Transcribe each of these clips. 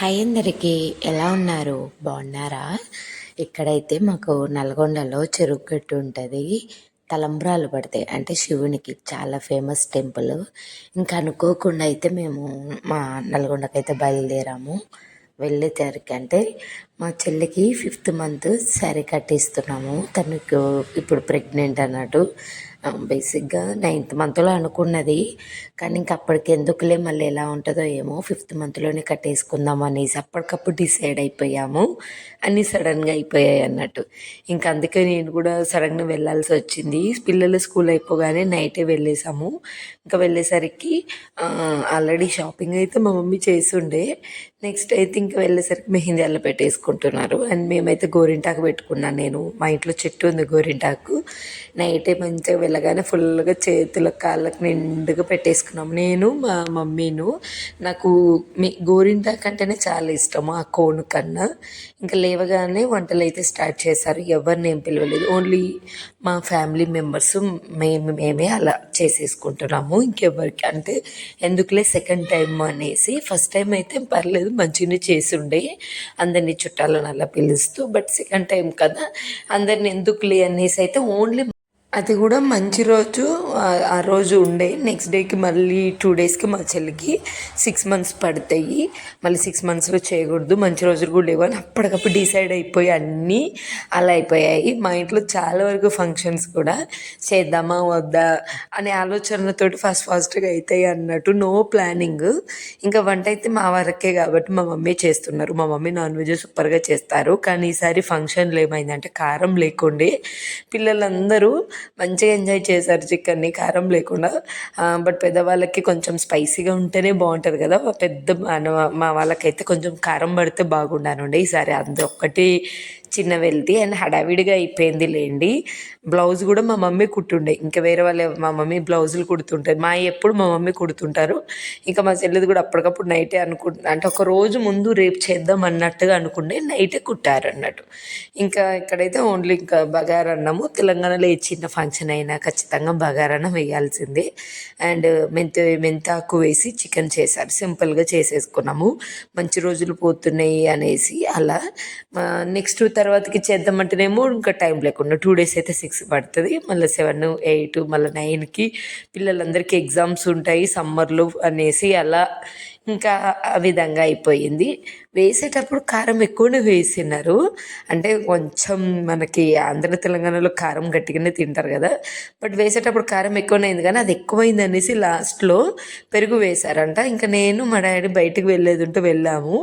Hi అందరికీ. ఎలా ఉన్నారు? బాగున్నారా? ఇక్కడైతే మాకు నల్గొండలో చెరుకు గట్టు ఉంటుంది. తలంబ్రాలు పడతాయి. అంటే శివునికి చాలా ఫేమస్ టెంపుల్. ఇంకా అనుకోకుండా అయితే మేము మా నల్గొండకైతే బయలుదేరాము. వెళ్ళేసరికి అంటే మా చెల్లికి ఫిఫ్త్ మంత్ శారీ కట్టిస్తున్నాము. తనకు ఇప్పుడు ప్రెగ్నెంట్ అన్నట్టు. బేసిక్గా నైన్త్ మంత్లో అనుకున్నది. కానీ ఇంక అప్పటికి ఎందుకులే మళ్ళీ ఎలా ఉంటుందో ఏమో ఫిఫ్త్ మంత్లోనే కట్టేసుకుందాం అనేసి అప్పటికప్పుడు డిసైడ్ అయిపోయాము. అన్నీ సడన్గా అయిపోయాయి అన్నట్టు. ఇంకా అందుకే నేను కూడా సడన్గా వెళ్ళాల్సి వచ్చింది. పిల్లలు స్కూల్ అయిపోగానే నైటే వెళ్ళేసాము. ఇంకా వెళ్ళేసరికి ఆల్రెడీ షాపింగ్ అయితే మా మమ్మీ చేస్తుండే. నెక్స్ట్ అయితే ఇంకా వెళ్ళేసరికి మెహందీ అల్ల పెట్టేసుకుంటున్నారు. అండ్ మేమైతే గోరింటాకు పెట్టుకున్నాను నేను మా ఇంట్లో చెట్టు ఉంది గోరింటాకు. నైట్ మంచిగా వెళ్ళగానే ఫుల్గా చేతుల కాళ్ళకి నిండుగా పెట్టేసుకున్నాము. నేను మా మమ్మీను. నాకు మీ గోరింటాకు అంటేనే చాలా ఇష్టము ఆ కోను కన్నా. ఇంకా లేవగానే వంటలు అయితే స్టార్ట్ చేశారు. ఎవరిని ఏం పిలవలేదు. ఓన్లీ మా ఫ్యామిలీ మెంబర్స్ మేము మేమే అలా చేసేసుకుంటున్నాము. ఇంకెవరికి అంటే ఎందుకులే సెకండ్ టైం అనేసి. ఫస్ట్ టైం అయితే పర్లేదు. మంచిగానే చేసి ఉండే అందరినీ చుట్టాలను అలా పిలుస్తూ బట్ సెకండ్ టైం కదా అందరిని ఎందుకులే అనేసి అయితే ఓన్లీ అది కూడా మంచి రోజు ఆ రోజు ఉండే. నెక్స్ట్ డేకి మళ్ళీ టూ డేస్కి మా చెల్లికి సిక్స్ మంత్స్ పడతాయి. మళ్ళీ సిక్స్ మంత్స్లో చేయకూడదు. మంచి రోజులు కూడా లేవు అని అప్పటికప్పుడు డిసైడ్ అయిపోయి అన్నీ అలా అయిపోయాయి. మా ఇంట్లో చాలా వరకు ఫంక్షన్స్ కూడా చేద్దామా వద్దా అనే ఆలోచనతోటి ఫస్ట్ ఫాస్ట్గా అవుతాయి అన్నట్టు నో ప్లానింగ్ ఇంకా వంట అయితే మా వరకే కాబట్టి మా మమ్మీ చేస్తున్నారు. మా మమ్మీ నాన్ వెజ్ సూపర్గా చేస్తారు. కానీ ఈసారి ఫంక్షన్లో ఏమైందంటే కారం లేకుండే. పిల్లలందరూ మంచిగా ఎంజాయ్ చేశారు చికెన్ని కారం లేకుండా. బట్ పెద్దవాళ్ళకి కొంచెం స్పైసీగా ఉంటేనే బాగుంటుంది కదా. పెద్ద మా వాళ్ళకైతే కొంచెం కారం పడితే బాగుండానుండే ఈసారి అంత ఒక్కటి చిన్న వెళ్తే అండ్ హడావిడిగా అయిపోయింది లేండి. బ్లౌజ్ కూడా మా మమ్మీ కుట్టుండే. ఇంకా వేరే వాళ్ళు మా మమ్మీ బ్లౌజులు కుడుతుంటారు. మా ఎప్పుడు మా మమ్మీ కుడుతుంటారు. ఇంకా మా చెల్లిది కూడా అప్పటికప్పుడు నైటే అనుకుంటు అంటే ఒక రోజు ముందు రేపు చేద్దాం అన్నట్టుగా అనుకుంటే నైటే కుట్టారు అన్నట్టు ఇంకా ఇక్కడైతే ఓన్లీ ఇంకా బగారన్నము తెలంగాణలో ఏ చిన్న ఫంక్షన్ అయినా ఖచ్చితంగా బగారన్నం వేయాల్సిందే. అండ్ మెంత మెంతాకు వేసి చికెన్ చేశారు. సింపుల్గా చేసేసుకున్నాము. మంచి రోజులు పోతున్నాయి అనేసి అలా. నెక్స్ట్ తర్వాతకి చేద్దామంటేనేమో ఇంకా టైం లేకుండా టూ డేస్ అయితే సిక్స్ పడుతుంది. మళ్ళీ సెవెన్ ఎయిట్ మళ్ళీ నైన్కి పిల్లలందరికీ ఎగ్జామ్స్ ఉంటాయి సమ్మర్లో అనేసి అలా ఇంకా ఆ విధంగా అయిపోయింది. వేసేటప్పుడు కారం ఎక్కువనే వేసినారు. అంటే కొంచెం మనకి ఆంధ్ర తెలంగాణలో కారం గట్టిగానే తింటారు కదా. బట్ వేసేటప్పుడు కారం ఎక్కువనైంది కానీ అది ఎక్కువైంది అనేసి లాస్ట్లో పెరుగు వేశారంట. ఇంకా నేను మా డాడీ బయటకు వెళ్ళేది ఉంటే వెళ్ళాము.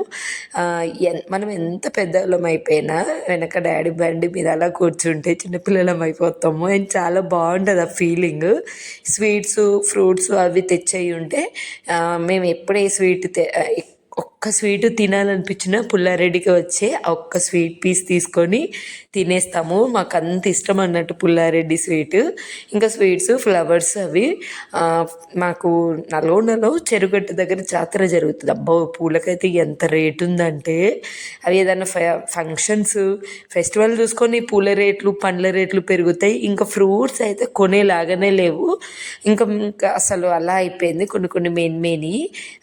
మనం ఎంత పెద్దవాళ్ళం అయిపోయినా వెనక డాడీ బండి మీద అలా కూర్చుంటే చిన్నపిల్లలం అయిపోతాము. అండ్ చాలా బాగుంటుంది ఆ ఫీలింగ్ స్వీట్స్ ఫ్రూట్స్ అవి తెచ్చేయి ఉంటే మేము ఎప్పుడే స్వీట్ വീട്ടിൽ ఒక్క స్వీట్ తినాలనిపించిన పుల్లారెడ్డికి వచ్చే ఒక్క స్వీట్ పీస్ తీసుకొని తినేస్తాము. మాకు అంత ఇష్టం అన్నట్టు పుల్లారెడ్డి స్వీట్. ఇంకా స్వీట్స్ ఫ్లవర్స్ అవి మాకు నల్గొండలో చెరుగట్టు దగ్గర జాతర జరుగుతుంది. అబ్బో పూలకైతే ఎంత రేటు ఉందంటే అవి ఏదైనా ఫంక్షన్స్ ఫెస్టివల్ చూసుకొని పూల రేట్లు పండ్ల రేట్లు పెరుగుతాయి. ఇంకా ఫ్రూట్స్ అయితే కొనేలాగానే లేవు. ఇంకా ఇంకా అసలు అలా అయిపోయింది. కొన్ని కొన్ని మెయిన్ మెయిన్.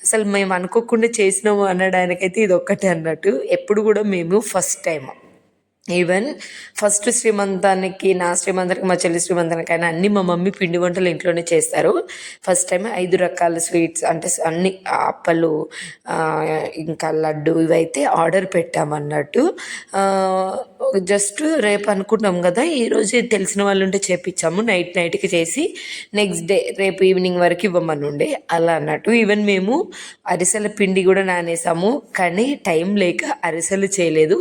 అసలు మేము అనుకోకుండా చేసినాము అనడానికైతే ఇది ఒక్కటే అన్నట్టు. ఎప్పుడు కూడా మేము ఫస్ట్ టైం ఈవెన్ ఫస్ట్ శ్రీమంతానికి నా శ్రీమంతానికి మా చెల్లి శ్రీమంతానికైనా అన్ని మా మమ్మీ పిండి వంటలు ఇంట్లోనే చేస్తారు. ఫస్ట్ టైం ఐదు రకాల స్వీట్స్ అంటే అన్ని అప్పలు ఇంకా లడ్డు ఇవైతే ఆర్డర్ పెట్టామన్నట్టు జస్ట్ రేపు అనుకున్నాం కదా ఈరోజు తెలిసిన వాళ్ళు ఉంటే చేపించాము నైట్ నైట్కి చేసి నెక్స్ట్ డే రేపు ఈవినింగ్ వరకు ఇవ్వమని ఉండే. అలా అన్నట్టు. ఈవెన్ మేము అరిసెల పిండి కూడా నానేసాము కానీ టైం లేక అరిసెలు చేయలేదు.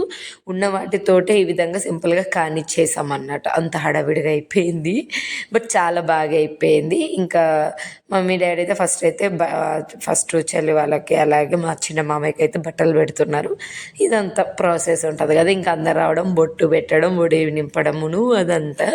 ఉన్న వాటితోటే ఈ విధంగా సింపుల్గా కానిచ్చేసాం అన్నట్టు అంత హడావిడిగా అయిపోయింది. బట్ చాలా బాగా అయిపోయింది. ఇంకా మమ్మీ డాడీ అయితే ఫస్ట్ అయితే ఫస్ట్ చెల్లి వాళ్ళకి అలాగే మా చిన్న మామయ్యకి అయితే బట్టలు పెడుతున్నారు. ఇదంతా ప్రాసెస్ ఉంటుంది కదా. ఇంకా అందరు రావడం బొట్టు పెట్టడం ఒడి నింపడమును అదంతా.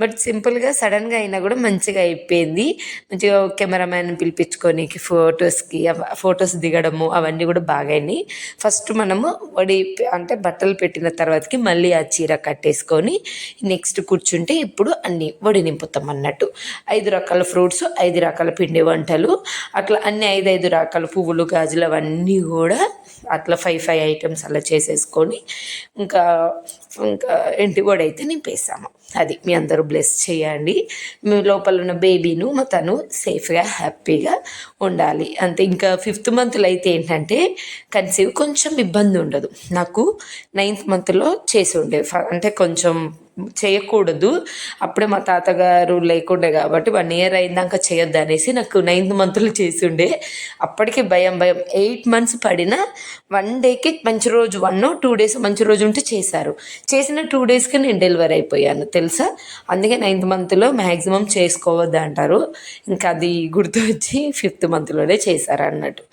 బట్ సింపుల్గా సడన్గా అయినా కూడా మంచిగా అయిపోయింది. మంచిగా కెమెరామ్యాన్ పిలిపించుకొని ఫొటోస్కి ఫొటోస్ దిగడము అవన్నీ కూడా బాగా అయినాయి. ఫస్ట్ మనము వడి అంటే బట్టలు పెట్టిన తర్వాతకి మళ్ళీ ఆ చీర కట్టేసుకొని నెక్స్ట్ కూర్చుంటే ఇప్పుడు అన్నీ వడి నింపుతాం అన్నట్టు. ఐదు రకాల ఫ్రూట్స్ ఐదు రకాల పిండి వంటలు అట్లా అన్ని ఐదు ఐదు రకాల పువ్వులు గాజులు అవన్నీ కూడా అట్లా ఫైవ్ ఫైవ్ ఐటమ్స్ అలా చేసేసుకొని ఇంకా ఇంకా ఇంటి కూడా అయితే నింపేసాము అది మీ అందరూ బ్లెస్ చేయండి. మీ లోపల ఉన్న బేబీను తను సేఫ్గా హ్యాపీగా ఉండాలి. అంతే ఇంకా ఫిఫ్త్ మంత్లో అయితే ఏంటంటే కన్సీవ్ కొంచెం ఇబ్బంది ఉండదు. నాకు నైన్త్ మంత్లో చేసి ఉండే. ఫ- అంటే కొంచెం చేయకూడదు. అప్పుడే మా తాతగారు లేకుండే కాబట్టి వన్ ఇయర్ అయిందాక చేయొద్దు అనేసి నాకు నైన్త్ మంత్లో చేసి ఉండే. అప్పటికి భయం భయం. ఎయిట్ మంత్స్ పడిన వన్ డేకి మంచి రోజు వన్ టూ డేస్ మంచి రోజు ఉంటే చేశారు. చేసిన టూ డేస్కి నేను డెలివరీ అయిపోయాను తెలుసా? అందుకే నైన్త్ మంత్లో మ్యాక్సిమం చేసుకోవద్దు అంటారు. ఇంకా అది గుర్తు వచ్చి ఫిఫ్త్ మంత్లోనే చేశారు అన్నట్టు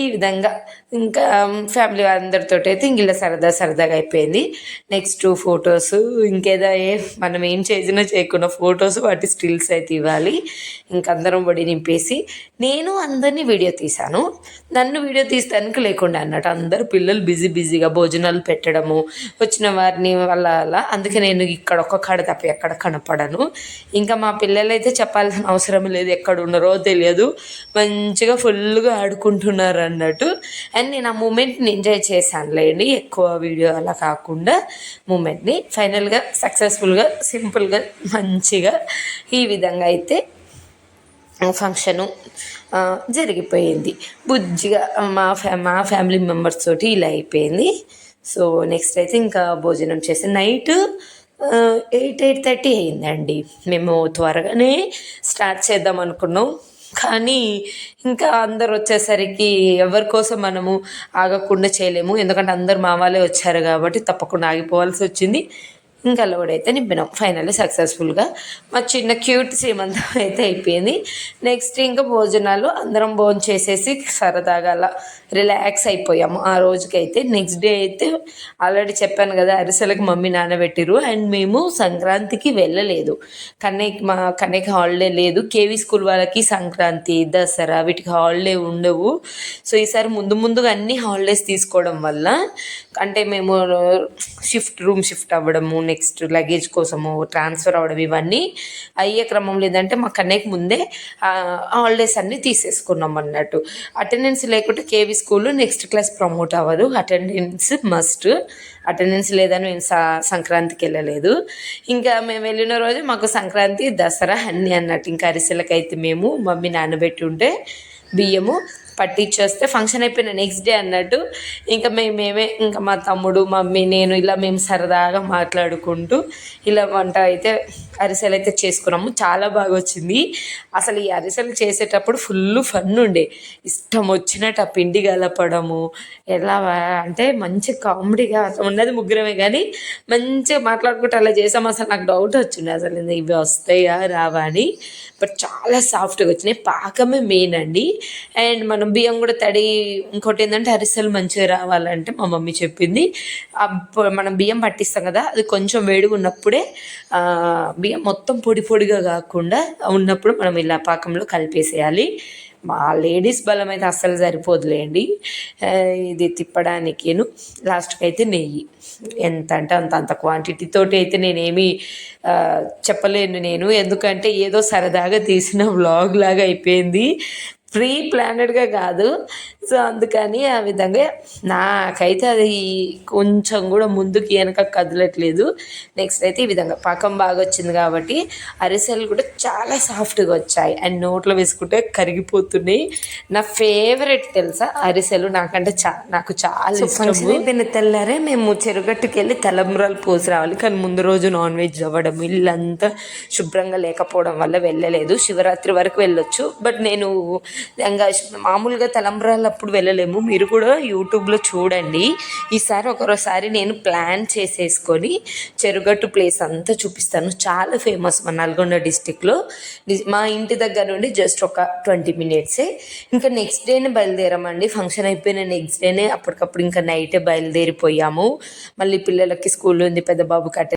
ఈ విధంగా ఇంకా ఫ్యామిలీ అందరితో అయితే ఇంక ఇలా సరదా సరదాగా అయిపోయింది. నెక్స్ట్ ఫొటోస్ ఇంకేదో ఏ మనం ఏం చేసినా చేయకుండా ఫొటోస్ వాటి స్టిల్స్ అయితే ఇవ్వాలి. ఇంక అందరం బడి నింపేసి నేను అందరినీ వీడియో తీశాను. నన్ను వీడియో తీస్తానికి లేకుండా అన్నట్టు అందరు పిల్లలు బిజీ బిజీగా భోజనాలు పెట్టడము వచ్చిన వారిని వల్ల అలా అందుకే నేను ఇక్కడ ఒక కాడ తప్ప ఎక్కడ కనపడను. ఇంకా మా పిల్లలు అయితే చెప్పాల్సిన అవసరం లేదు ఎక్కడ ఉన్నారో తెలియదు. మంచిగా ఫుల్గా ఆడుకుంటున్నారు అన్నట్టు అండ్ నేను ఆ మూమెంట్ని ఎంజాయ్ చేశానులేండి ఎక్కువ వీడియో అలా కాకుండా మూమెంట్ని ఫైనల్గా సక్సెస్ఫుల్గా సింపుల్గా మంచిగా ఈ విధంగా అయితే ఫంక్షను జరిగిపోయింది. బుజ్జిగా మా ఫ్యా మా ఫ్యామిలీ మెంబర్స్ తోటి ఇలా అయిపోయింది. సో నెక్స్ట్ అయితే ఇంకా భోజనం చేసి నైట్ ఎయిట్ ఎయిట్ థర్టీ అయిందండి. మేము త్వరగానే స్టార్ట్ చేద్దాం అనుకున్నాం. కానీ ఇంకా అందరు వచ్చేసరికి ఎవరి కోసం మనము ఆగకుండా చేయలేము. ఎందుకంటే అందరు మా వాళ్ళే వచ్చారు కాబట్టి తప్పకుండా ఆగిపోవాల్సి వచ్చింది. ఇంకా లోడైతే నింపినాం ఫైనల్లీ సక్సెస్ఫుల్గా మా చిన్న క్యూట్ సీమంతం అయితే అయిపోయింది. నెక్స్ట్ ఇంకా భోజనాలు అందరం భోజనం చేసేసి సరదాగా అలా రిలాక్స్ అయిపోయాము. ఆ రోజుకైతే నెక్స్ట్ డే అయితే ఆల్రెడీ చెప్పాను కదా అరిసెలకు మమ్మీ నానబెట్టిరు అండ్ మేము సంక్రాంతికి వెళ్ళలేదు. కన్నయ్యకి మా కన్నయ్యకి హాలిడే లేదు. కేవీ స్కూల్ వాళ్ళకి సంక్రాంతి దసరా వీటికి హాలిడే ఉండవు. సో ఈసారి ముందు ముందుగా అన్ని హాలిడేస్ తీసుకోవడం వల్ల అంటే మేము షిఫ్ట్ రూమ్ షిఫ్ట్ అవ్వడము నెక్స్ట్ లగేజ్ కోసము ట్రాన్స్ఫర్ అవ్వడం ఇవన్నీ అయ్యే క్రమం లేదంటే మా కన్నయ్యకి ముందే హాలిడేస్ అన్నీ తీసేసుకున్నాం అన్నట్టు. అటెండెన్స్ లేకుంటే KV school next class promote అవ్వదు. అటెండెన్స్ మస్ట్ అటెండెన్స్ లేదని మేము సా సంక్రాంతికి వెళ్ళలేదు. ఇంకా మేము వెళ్ళిన రోజు మాకు సంక్రాంతి దసరా అన్నీ అన్నట్టు. ఇంకా అరిసెలకైతే మేము మమ్మీ నానబెట్టి ఉంటే బియ్యము పట్టించేస్తే ఫంక్షన్ అయిపోయిన నెక్స్ట్ డే అన్నట్టు ఇంకా మేము మేమే ఇంకా మా తమ్ముడు మమ్మీ నేను ఇలా మేము సరదాగా మాట్లాడుకుంటూ ఇలా వంట అయితే అరిసెలు అయితే చేసుకున్నాము. చాలా బాగా వచ్చింది. అసలు ఈ అరిసెలు చేసేటప్పుడు ఫుల్ ఫన్ ఉండే. ఇష్టం వచ్చినట్టు ఆ పిండి కలపడము. ఎలా అంటే మంచి కామెడీగా ఉన్నది ముగ్గురమే కానీ మంచిగా మాట్లాడుకుంటూ అలా చేసాము. అసలు నాకు డౌట్ వచ్చింది. అసలు ఇవి వస్తాయా రావా అని. బట్ చాలా సాఫ్ట్గా వచ్చినాయి. పాకమే మెయిన్ అండి. అండ్ మన బియ్యం కూడా తడి ఇంకోటి ఏంటంటే అరిసెలు మంచిగా రావాలంటే మా మమ్మీ చెప్పింది. అప్పుడు మనం బియ్యం పట్టిస్తాం కదా అది కొంచెం వేడిగా ఉన్నప్పుడే బియ్యం మొత్తం పొడి పొడిగా కాకుండా ఉన్నప్పుడు మనం ఇలా పాకంలో కలిపేసేయాలి. మా లేడీస్ బలం అయితే అస్సలు సరిపోదులేండి. ఇది తిప్పడానికిను. లాస్ట్కి అయితే నెయ్యి. ఎంత అంటే అంత అంత క్వాంటిటీతో అయితే నేనేమి చెప్పలేను నేను. ఎందుకంటే ఏదో సరదాగా తీసిన వ్లాగ్ లాగా అయిపోయింది. ప్రీ ప్లానెడ్గా కాదు. సో అందుకని ఆ విధంగా నాకైతే అది కొంచెం కూడా ముందుకి వెనక కదలట్లేదు. నెక్స్ట్ అయితే ఈ విధంగా పాకం బాగా వచ్చింది కాబట్టి అరిసెలు కూడా చాలా సాఫ్ట్గా వచ్చాయి. అండ్ నోట్లో వేసుకుంటే కరిగిపోతున్నాయి. నా ఫేవరెట్ తెలుసా అరిసెలు? నాకంటే చా నాకు చాలా ఇష్టం అయిపోయిన తెల్లారే మేము చెరుగట్టుకి వెళ్ళి తలంబ్రాలు పోసి రావాలి. కానీ ముందు రోజు నాన్ వెజ్ అవ్వడం ఇల్లంతా శుభ్రంగా లేకపోవడం వల్ల వెళ్ళలేదు. శివరాత్రి వరకు వెళ్ళొచ్చు. బట్ నేను ఇంకా మామూలుగా తలంబ్రాలు అప్పుడు వెళ్ళలేము. మీరు కూడా యూట్యూబ్లో చూడండి. ఈసారి ఒకరోసారి నేను ప్లాన్ చేసేసుకొని చెరుగట్టు ప్లేస్ అంతా చూపిస్తాను. చాలా ఫేమస్ మా నల్గొండ డిస్టిక్లో. మా ఇంటి దగ్గర నుండి జస్ట్ ఒక ట్వంటీ మినిట్సే. ఇంకా నెక్స్ట్ డేనే బయలుదేరామండి. ఫంక్షన్ అయిపోయిన నెక్స్ట్ డేనే అప్పటికప్పుడు ఇంకా నైటే బయలుదేరిపోయాము. మళ్ళీ పిల్లలకి స్కూల్ ఉంది పెద్ద బాబు అటెండ్